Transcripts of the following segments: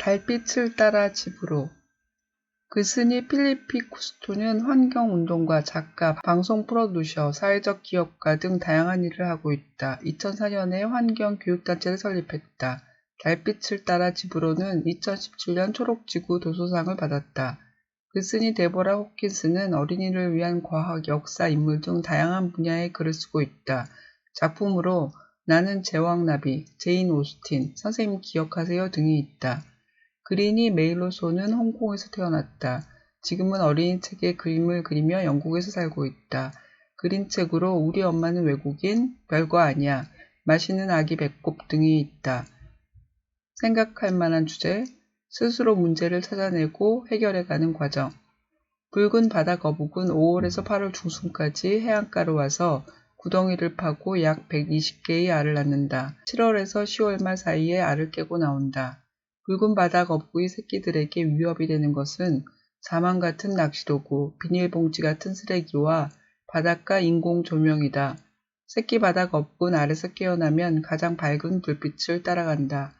달빛을 따라 집으로 그스니 필리피 쿠스토는 환경운동가, 작가, 방송 프로듀서, 사회적 기업가 등 다양한 일을 하고 있다. 2004년에 환경교육단체를 설립했다. 달빛을 따라 집으로는 2017년 초록지구 도서상을 받았다. 그스니 데보라 호킨스는 어린이를 위한 과학, 역사, 인물 등 다양한 분야의 글을 쓰고 있다. 작품으로 나는 제왕나비, 제인 오스틴, 선생님 기억하세요 등이 있다. 그린이 메일로소는 홍콩에서 태어났다. 지금은 어린이 책에 그림을 그리며 영국에서 살고 있다. 그림책으로 우리 엄마는 외국인, 별거 아니야, 맛있는 아기 배꼽 등이 있다. 생각할 만한 주제, 스스로 문제를 찾아내고 해결해가는 과정. 붉은 바다 거북은 5월에서 8월 중순까지 해안가로 와서 구덩이를 파고 약 120개의 알을 낳는다. 7월에서 10월 말 사이에 알을 깨고 나온다. 붉은 바다 거북이 새끼들에게 위협이 되는 것은 사망 같은 낚시도구, 비닐봉지 같은 쓰레기와 바닷가 인공 조명이다. 새끼 바다 거북은 알에서 깨어나면 가장 밝은 불빛을 따라간다.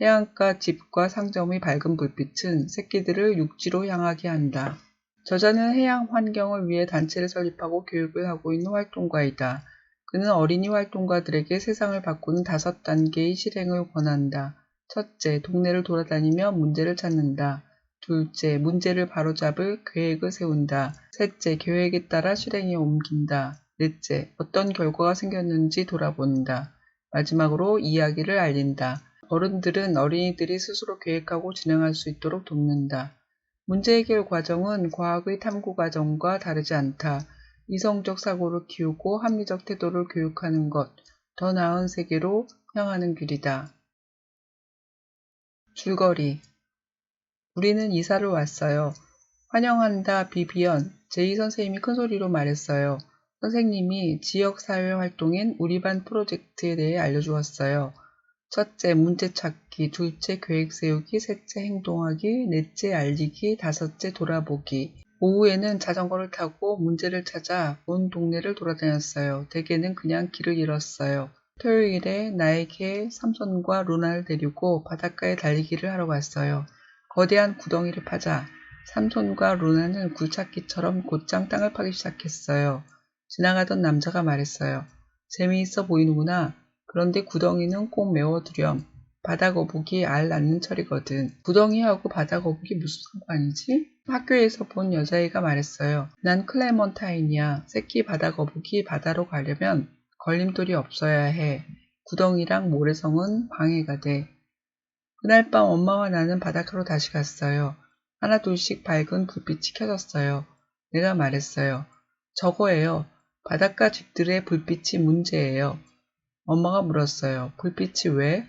해안가 집과 상점의 밝은 불빛은 새끼들을 육지로 향하게 한다. 저자는 해양 환경을 위해 단체를 설립하고 교육을 하고 있는 활동가이다. 그는 어린이 활동가들에게 세상을 바꾸는 다섯 단계의 실행을 권한다. 첫째, 동네를 돌아다니며 문제를 찾는다. 둘째, 문제를 바로잡을 계획을 세운다. 셋째, 계획에 따라 실행에 옮긴다. 넷째, 어떤 결과가 생겼는지 돌아본다. 마지막으로 이야기를 알린다. 어른들은 어린이들이 스스로 계획하고 진행할 수 있도록 돕는다. 문제 해결 과정은 과학의 탐구 과정과 다르지 않다. 이성적 사고를 키우고 합리적 태도를 교육하는 것, 더 나은 세계로 향하는 길이다. 줄거리 우리는 이사를 왔어요. 환영한다 비비언 제이 선생님이 큰 소리로 말했어요. 선생님이 지역사회 활동인 우리 반 프로젝트에 대해 알려주었어요. 첫째 문제 찾기, 둘째 계획 세우기, 셋째 행동하기, 넷째 알리기, 다섯째 돌아보기. 오후에는 자전거를 타고 문제를 찾아 온 동네를 돌아다녔어요. 대개는 그냥 길을 잃었어요. 토요일에 나에게 삼손과 루나를 데리고 바닷가에 달리기를 하러 갔어요. 거대한 구덩이를 파자 삼손과 루나는 굴착기처럼 곧장 땅을 파기 시작했어요. 지나가던 남자가 말했어요. 재미있어 보이는구나. 그런데 구덩이는 꼭 메워두렴. 바다거북이 알 낳는 철이거든. 구덩이하고 바다거북이 무슨 상관이지? 학교에서 본 여자애가 말했어요. 난 클레먼타인이야. 새끼 바다거북이 바다로 가려면 걸림돌이 없어야 해. 구덩이랑 모래성은 방해가 돼. 그날 밤 엄마와 나는 바닷가로 다시 갔어요. 하나 둘씩 밝은 불빛이 켜졌어요. 내가 말했어요. 저거예요. 바닷가 집들의 불빛이 문제예요. 엄마가 물었어요. 불빛이 왜?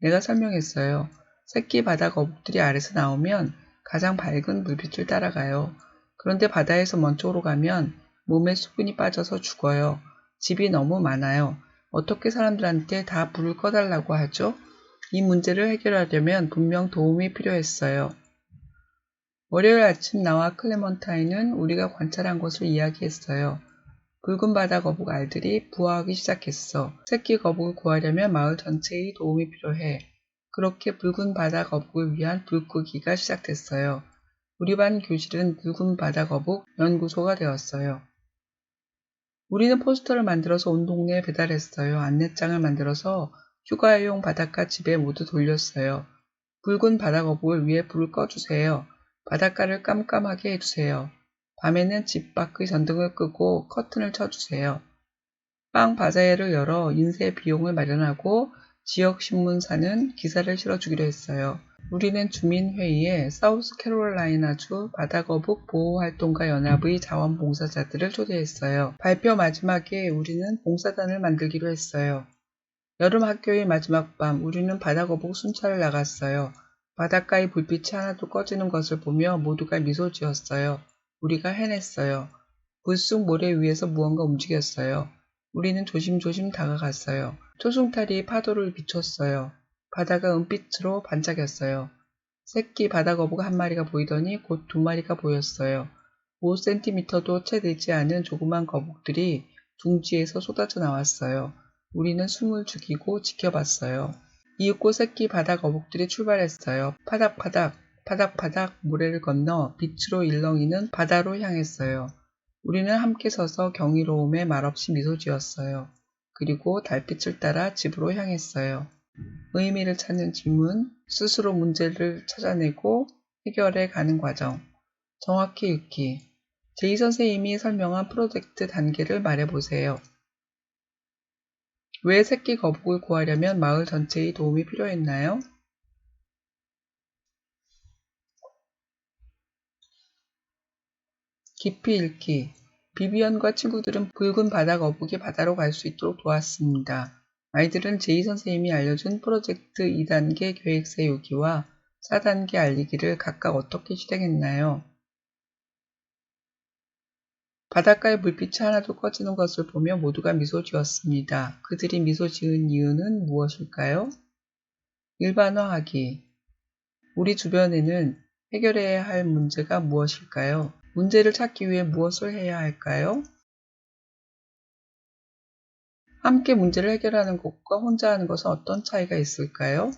내가 설명했어요. 새끼 바다 거북들이 아래서 나오면 가장 밝은 불빛을 따라가요. 그런데 바다에서 먼 쪽으로 가면 몸에 수분이 빠져서 죽어요. 집이 너무 많아요. 어떻게 사람들한테 다 불을 꺼달라고 하죠? 이 문제를 해결하려면 분명 도움이 필요했어요. 월요일 아침 나와 클레먼타인은 우리가 관찰한 것을 이야기했어요. 붉은 바다 거북 알들이 부화하기 시작했어. 새끼 거북을 구하려면 마을 전체의 도움이 필요해. 그렇게 붉은 바다 거북을 위한 불끄기가 시작됐어요. 우리 반 교실은 붉은 바다 거북 연구소가 되었어요. 우리는 포스터를 만들어서 온 동네에 배달했어요. 안내장을 만들어서 휴가용 바닷가 집에 모두 돌렸어요. 붉은 바다 거북을 위해 불을 꺼주세요. 바닷가를 깜깜하게 해주세요. 밤에는 집 밖의 전등을 끄고 커튼을 쳐주세요. 빵 바자회를 열어 인쇄 비용을 마련하고 지역 신문사는 기사를 실어주기로 했어요. 우리는 주민회의에 사우스 캐롤라이나주 바다거북 보호활동가 연합의 자원봉사자들을 초대했어요. 발표 마지막에 우리는 봉사단을 만들기로 했어요. 여름 학교의 마지막 밤 우리는 바다거북 순찰을 나갔어요. 바닷가의 불빛이 하나도 꺼지는 것을 보며 모두가 미소 지었어요. 우리가 해냈어요. 불쑥 모래 위에서 무언가 움직였어요. 우리는 조심조심 다가갔어요. 초승달이 파도를 비췄어요. 바다가 은빛으로 반짝였어요. 새끼 바다거북 한 마리가 보이더니 곧 두 마리가 보였어요. 5cm도 채 되지 않은 조그만 거북들이 둥지에서 쏟아져 나왔어요. 우리는 숨을 죽이고 지켜봤어요. 이윽고 새끼 바다 거북들이 출발했어요. 파닥파닥, 파닥파닥 모래를 건너 빛으로 일렁이는 바다로 향했어요. 우리는 함께 서서 경이로움에 말없이 미소 지었어요. 그리고 달빛을 따라 집으로 향했어요. 의미를 찾는 질문, 스스로 문제를 찾아내고 해결해 가는 과정. 정확히 읽기. 제이 선생님이 설명한 프로젝트 단계를 말해보세요. 왜 새끼 거북을 구하려면 마을 전체의 도움이 필요했나요? 깊이 읽기. 비비언과 친구들은 붉은 바다 거북이 바다로 갈 수 있도록 도왔습니다. 아이들은 제이 선생님이 알려준 프로젝트 2단계 계획 세우기와 4단계 알리기를 각각 어떻게 실행했나요? 바닷가의 불빛이 하나도 꺼지는 것을 보며 모두가 미소 지었습니다. 그들이 미소 지은 이유는 무엇일까요? 일반화하기. 우리 주변에는 해결해야 할 문제가 무엇일까요? 문제를 찾기 위해 무엇을 해야 할까요? 함께 문제를 해결하는 것과 혼자 하는 것은 어떤 차이가 있을까요?